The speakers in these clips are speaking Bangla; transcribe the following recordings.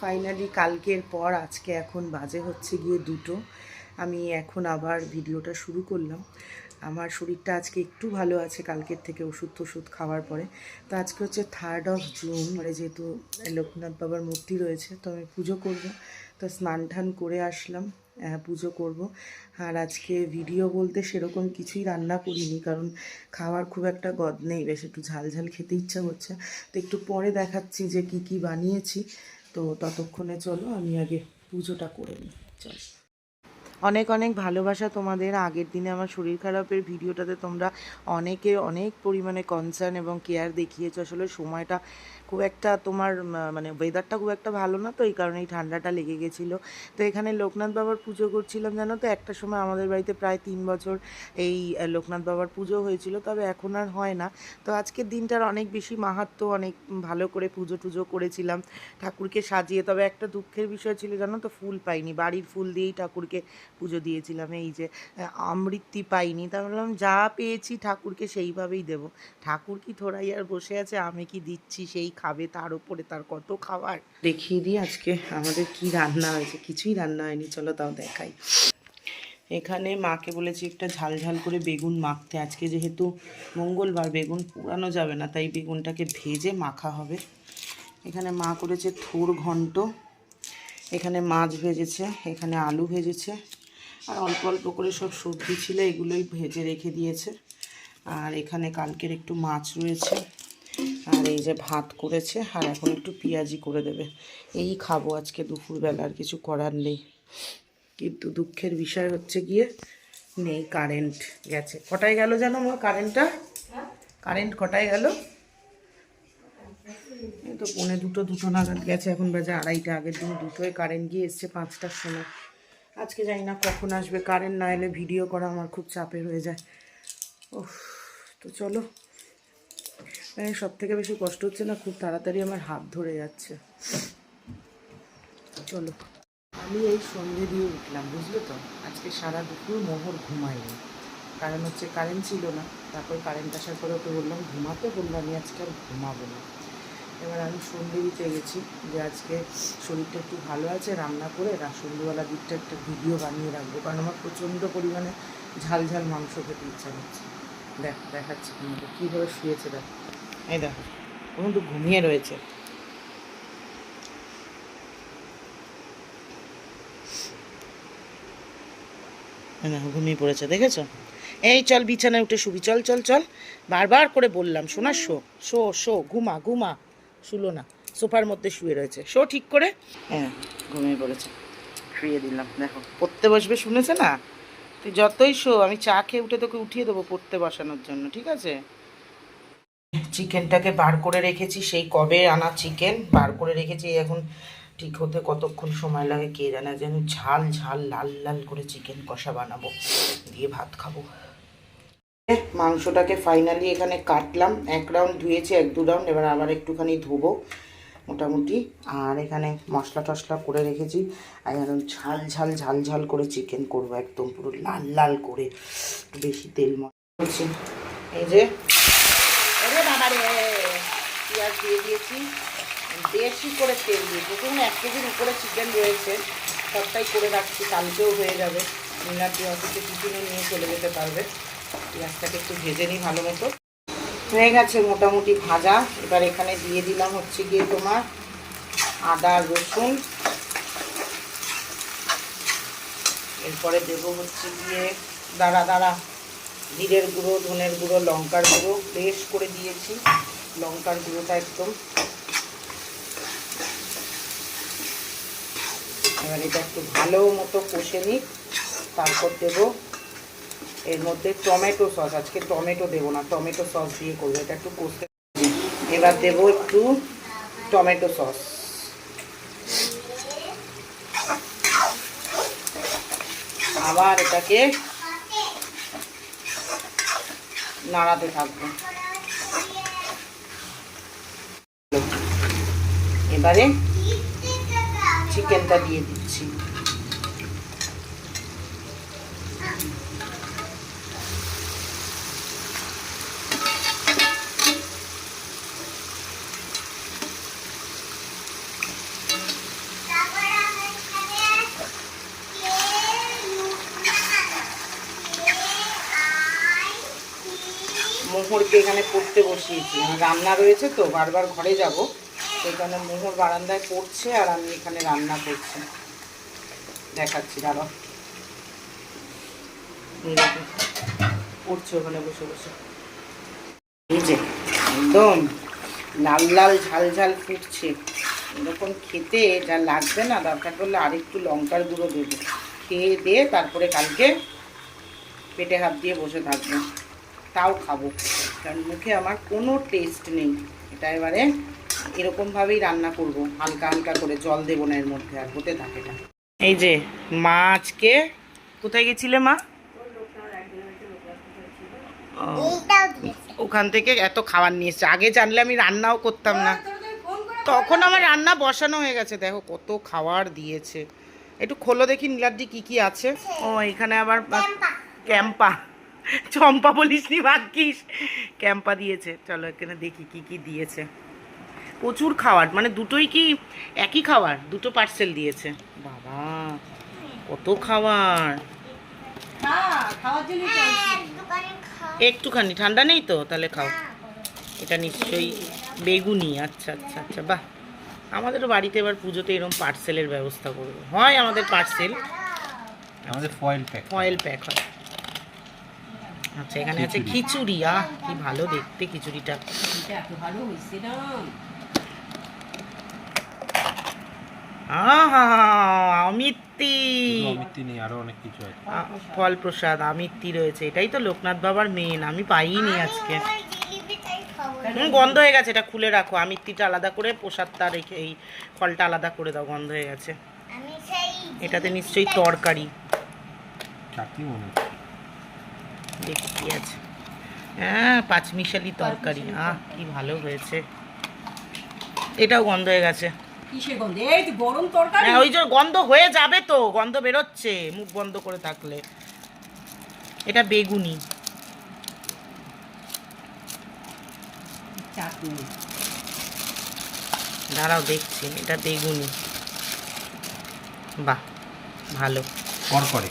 ফাইনালি কালকের পর, আজকে এখন বাজে হচ্ছে গিয়ে দুটো। আমি এখন আবার ভিডিওটা শুরু করলাম। আমার শরীরটা আজকে একটু ভালো আছে কালকের থেকে ওষুধ টষুধ খাওয়ার পরে। তো আজকে হচ্ছে থার্ড অফ জুন মানে যেহেতু লোকনাথ বাবার মূর্তি রয়েছে, তো আমি পুজো করব। তো স্নান টান করে আসলাম পুজো করব। আর আজকে ভিডিও বলতে সেরকম কিছুই রান্না করিনি, কারণ খাওয়ার খুব একটা গদ নেই। বেশ একটু ঝাল ঝাল খেতে ইচ্ছা করছে তো একটু পরে দেখাচ্ছি যে কি কি বানিয়েছি। তো ততক্ষণে চলো আমি আগে পুজোটা করে নিই। চলো। অনেক অনেক ভালোবাসা তোমাদের। আগের দিনে আমার শরীর খারাপের ভিডিওটাতে তোমরা অনেকে অনেক পরিমাণে কনসার্ন এবং কেয়ার দেখিয়েছো। আসলে সময়টা খুব একটা তোমার মানে ওয়েদারটা খুব একটা ভালো না তো, এই কারণে এই ঠান্ডাটা লেগে গেছিল। তো এখানে লোকনাথ বাবার পুজো করছিলাম, জানো তো? একটা সময় আমাদের বাড়িতে প্রায় তিন বছর এই লোকনাথ বাবার পুজো হয়েছিল, তবে এখন আর হয় না। তো আজকের দিনটার অনেক বেশি মাহাত্ম, অনেক ভালো করে পুজো টুজো করেছিলাম, ঠাকুরকে সাজিয়ে। তবে একটা দুঃখের বিষয় ছিল, জানো তো? ফুল পাইনি, বাড়ির ফুল দিয়েই ঠাকুরকে পুজো দিয়েছিলাম এই যে আহ, আমৃত্যি পাইনি। তা বললাম যা পেয়েছি ঠাকুরকে সেইভাবেই দেব। ঠাকুর কি থোড়াই আর বসে আছে? আমি কি দিচ্ছি? সেই খাবে তার উপরে তার কত খাবার? দেখিয়ে দিই আজকে আমাদের কি রান্না হয়েছে। কিছুই রান্না হয়নি। চলো তাও দেখাই। এখানে মাকে বলেছি একটা ঝাল ঝাল করে বেগুন মাখতে। আজকে যেহেতু মঙ্গলবার বেগুন পোড়ানো যাবে না তাই বেগুনটাকে ভেজে মাখা হবে। এখানে মা করেছে থোর ঘন্ট। এখানে মাছ ভেজেছে এখানে আলু ভেজেছে। আর অল্প অল্প করে সব সবজি ছিল, এগুলোই ভেজে রেখে দিয়েছে। আর এখানে কালকের একটু মাছ রয়েছে। আর এই যে ভাত করেছে, আর এখন একটু পেঁয়াজি করে দেবে। এই খাব আজকে দুপুরবেলা আর কিছু করার নেই। কিন্তু দুঃখের বিষয় হচ্ছে গিয়ে, নেই কারেন্ট গেছে। কটায় গেল জানো মা কারেন্টটা কারেন্ট কটায় গেল? তো পৌনে দুটো দুটো নাগাদ গেছে। এখন বাজে আড়াইটা, আগের দিন দুটোয় কারেন্ট গিয়ে এসছে পাঁচটার সময়। আজকে জানি না কখন আসবে কারেন্ট না এলে ভিডিও করা আমার খুব চাপের হয়ে যায়। ওহ তো চলো। সব থেকে বেশি কষ্ট হচ্ছে না, খুব তাড়াতাড়ি আমার হাত ধরে যাচ্ছে। চলো। আমি এই সন্ধে দিয়ে উঠলাম, বুঝলে তো? আজকে সারা দুপুর মোহর ঘুমাইনি কারণ হচ্ছে কারেন্ট ছিল না, তারপর কারেন্ট আসার পরে ওকে বললাম, ঘুমাতে বললাম আমি আজকে আর ঘুমাবো না। এবার আমি সন্ধে দিতে গেছি, যে আজকে শরীরটা একটু ভালো আছে, রান্না করে সন্ধ্যেবেলা দিকটা একটা ভিডিও বানিয়ে রাখব। কারণ আমার প্রচণ্ড পরিমাণে ঝাল ঝাল মাংস খেতে ইচ্ছা করছে। দেখ, দেখাচ্ছি তোমাকে কীভাবে শুয়েছে, দেখ। এই দেখো কোনো তো ঘুমিয়ে রয়েছে। ঘুমিয়ে পড়েছে, দেখেছ? এই চল, বিছানায় উঠে শুবি, চল চল চল। বারবার করে বললাম, শোনা, শো শো শো, ঘুমা ঘুমা। শুলো না, সোফার মধ্যে শুয়ে রয়েছে। শো ঠিক করে। হ্যাঁ ঘুমিয়ে পড়েছে। শুয়ে দিলাম, দেখো, পড়তে বসবে শুনেছে না? তুই যতই শো, আমি চা খেয়ে উঠে তোকে উঠিয়ে দেবো পড়তে বসানোর জন্য, ঠিক আছে? চিকেনটাকে বার করে রেখেছি, সেই কবে আনা চিকেন বার করে রেখেছি এখন ঠিক হতে কতক্ষণ সময় লাগে কে জানে যেন ঝাল ঝাল লাল লাল করে চিকেন কষা বানাবো, দিয়ে ভাত খাব। মাংসটাকে ফাইনালি এখানে কাটলাম। এক রাউন্ড ধুয়েছি, এক দু রাউন্ড এবার আবার একটুখানি ধুবো মোটামুটি। আর এখানে মশলা টশলা করে রেখেছি। আর এখন ঝাল ঝাল ঝাল ঝাল করে চিকেন করব একদম পুরো লাল লাল করে। বেশি তেল মশলা এই যে। ওরে বাবা রে! পেঁয়াজ দিয়ে দিয়েছি। বেশি করে তেল দিয়েছি। দেখুন, এক কেজির উপরে চিকেন রয়েছে। সবটাই করে রাখছি, কালকেও হয়ে যাবে। মিনার অফিসে টিফিনে নিয়ে চলে যেতে পারবে। পেঁয়াজটাকে একটু ভেজে নিই ভালো মতো। হয়ে গেছে মোটামুটি ভাজা। এবার এখানে দিয়ে দিলাম হচ্ছে গিয়ে তোমার আদা, রসুন। এরপরে দেবো হচ্ছে গিয়ে দাঁড়া দাঁড়া, জিরের গুঁড়ো, ধনের গুঁড়ো, লঙ্কার গুঁড়ো। বেশ করে দিয়েছি। লঙ্কার গুঁড়োটা একদম। এবার এটা একটু ভালো মতো কষে নিই। তারপর দেব এর মধ্যে টমেটো সস, আজকে টমেটো দেবো না, টমেটো সস দিয়ে করব, এটা একটু কষতে এবার দেবো একটু টমেটো সস। আবার এটাকে নাড়াতে থাকব। এবারে চিকেনটা দিয়ে দিচ্ছি। মোহরকে এখানে পড়তে বসিয়েছি। আমার রান্না রয়েছে তো বারবার ঘরে যাব। সেখানে মোহর বারান্দায় পড়ছে আর আমি এখানে রান্না করছি। দেখাচ্ছি দেখো, পড়ছে ওখানে বসে বসে। যে একদম লাল লাল ঝাল ঝাল ফুটছে। এরকম খেতে যা লাগবে না দরকার পড়লে আরেকটু লঙ্কার গুঁড়ো দেবো। খেয়ে দিয়ে তারপরে কালকে পেটে হাত দিয়ে বসে থাকব। তাও খাব। কারণ মুখে আমার কোনো টেস্ট নেই। এটা এবারে এরকমভাবেই রান্না করব। হালকা হালকা করে জল দেবো না এর মধ্যে আর হতে থাকে না। এই যে মা আজকে কোথায় গেছিলে মা? ওখান থেকে এত খাবার নিয়ে এসছে। আগে জানলে আমি রান্নাও করতাম না। তখন আমার রান্না বসানো হয়ে গেছে। দেখো কত খাবার দিয়েছে। একটু খোলো দেখি নীলাদ্রি কি কি আছে। ও এখানে আবার ক্যাম্পা। চম্পা বলিস নি ভাগ্যিস। ক্যাম্পা দিয়েছে। চলো এখানে দেখি কি কি দিয়েছে। প্রচুর খাবার মানে দুটোই কি একই খাবার দুটো পার্সেল দিয়েছে। বাবা কত খাবার একটুখানি ঠান্ডা নেই তো? তাহলে খাও। এটা নিশ্চয়ই বেগুনি। আচ্ছা আচ্ছা আচ্ছা বাহ। আমাদেরও বাড়িতে এবার পুজোতে এরকম পার্সেলের ব্যবস্থা করব। হয় আমাদের পার্সেল আমাদের ফয়েল প্যাক ফয়েল প্যাক হয়। আচ্ছা এখানে আছে খিচুড়ি। আহ কি ভালো দেখতে খিচুড়িটা। আহা অমিত্তি। অমিত্তি নেই আরও অনেক কিছু আছে। ফল প্রসাদ আমিত্তি রয়েছে। এটাই তো লোকনাথ বাবার মেন আমি পাইনি আজকে। হুম, গন্ধ হয়ে গেছে এটা খুলে রাখো। আমিত্তিটা আলাদা করে প্রসাদটা রেখে এই ফলটা আলাদা করে দাও গন্ধ হয়ে গেছে। এটাতে নিশ্চয়ই তরকারি। মনে হচ্ছে। দেখি কি আছে হ্যাঁ পাঁচমিশালি তরকারি। আহ কি ভালো হয়েছে। এটাও গন্ধ হয়ে গেছে। গন্ধ? গরম তরকারি। হ্যাঁ ওই যে গন্ধ হয়ে যাবে তো গন্ধ বেরোচ্ছে মুখ বন্ধ করে থাকলে। এটা বেগুনি। দাঁড়াও দেখছি এটা বেগুনি। বাহ ভালো। কর করে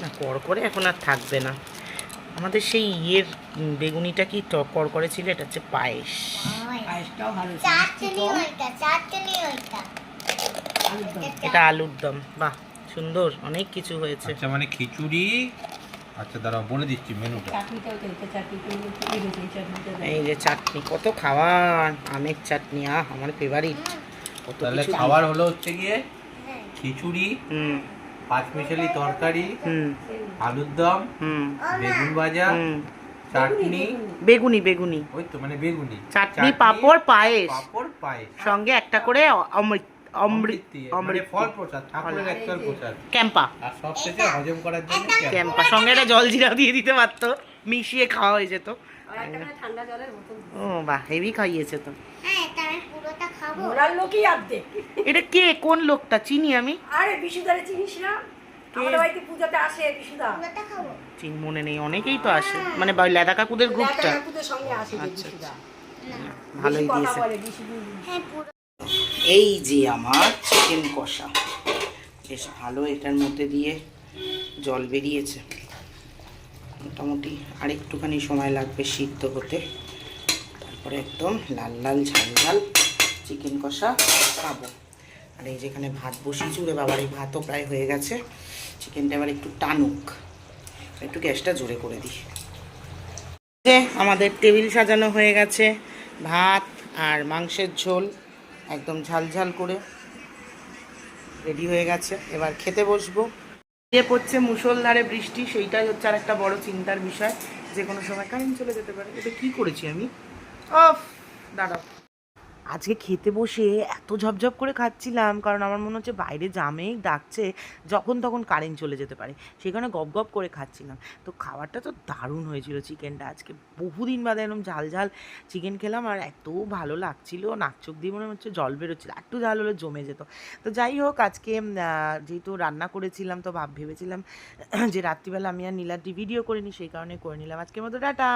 না কর করে এখন আর থাকবে না। আমাদের সেই ইয়ের বেগুনিটা কি ট- কর করে ছিল? এটা হচ্ছে পায়েস। পায়েসটাও ভালো চাটনি ওইটা চাটনি ওইটা। এটা আলুর দম। বাহ সুন্দর অনেক কিছু হয়েছে। আচ্ছা মানে খিচুড়ি। আচ্ছা দাঁড়াও বলে দিচ্ছি মেনুটা। এই যে চাটনি কত খাবার! আমের চাটনি আহ আমার ফেভারিট কত তাহলে খাবার হলো হচ্ছে গিয়ে খিচুড়ি। হুম। পাঁচমিশালি তরকারি হুম। আলুর দম হুম। বেগুন ভাজা চাটনি। বেগুনি বেগুনি। ওই তো মানে বেগুনি। চাটনি পাঁপড় পায়েস। পাপড় পায়েস। সঙ্গে একটা করে অমৃত অমৃত মানে অমৃত ফল প্রসাদ ঠাকুরের একটার প্রসাদ। ক্যাম্পা। আর সব শেষে হজম করার জন্য ক্যাম্পা। সঙ্গে একটা জল জিরা দিয়ে দিতে পারতো মিশিয়ে খাওয়া হয়ে যেত। আর ঠান্ডা জলের বোতল। ও বাহ হেভি খাইয়েছে তো। হ্যাঁ মোরার লোকই অর্ধেক এটা কে? কোন লোকটা? চিনি আমি? আরে বিশুদারে চিনিস না? আমাদের বাড়িতে পুজোতে আসে বিশুদা। পুরোটা মনে নেই অনেকেই তো আসে। মানে বা- লেদা কাকুদের গ্রুপটা? পুজোর সঙ্গে আসে আচ্ছা, বিশুদা। ভালোই দিয়েছে বলে বিশুদু হ্যাঁ পুরো এই যে আমার চিকেন কষা। বেশ ভালো এটার মধ্যে দিয়ে জল বেরিয়েছে। মোটামুটি আরেকটুখানি সময় লাগবে সিদ্ধ হতে। তারপরে একদম লাল লাল ঝাল ঝাল চিকেন কষা খাব। আর এই যেখানে ভাত বসিয়েছি, ওরে বাবার এই ভাতও প্রায় হয়ে গেছে। চিকেনটা এবার একটু টানুক। একটু গ্যাসটা জোরে করে দিই। যে আমাদের টেবিল সাজানো হয়ে গেছে, ভাত আর মাংসের ঝোল, একদম ঝাল ঝাল করে রেডি হয়ে গেছে। এবার খেতে বসবো। যে পড়ছে মুষলধারে বৃষ্টি, সেইটাই হচ্ছে আর একটা বড় চিন্তার বিষয়। যে কোনো সময় কারেন্ট চলে যেতে পারে। এটা কি করেছি আমি? অফ দাঁড়াও। আজকে খেতে বসে এত ঝপঝপ করে খাচ্ছিলাম, কারণ আমার মনে হচ্ছে বাইরে জামে ডাকছে যখন তখন কারেন্ট চলে যেতে পারে। সেখানে গপ গপ করে খাচ্ছিলাম। তো খাবারটা তো দারুণ হয়েছিল চিকেনটা আজকে। বহুদিন বাদে এরকম ঝাল ঝাল চিকেন খেলাম আর এত ভালো লাগছিল। নাক চোখ দিয়ে মনে হচ্ছে জল বেরোচ্ছিল। একটু ঝাল হলে জমে যেত। তো যাই হোক, আজকে যেহেতু রান্না করেছিলাম তো ভাব, ভেবেছিলাম যে রাত্রিবেলা আমি আর নীলাদ্রি ভিডিও করিনি, সেই কারণে করে নিলাম। আজকের মতো টাটা।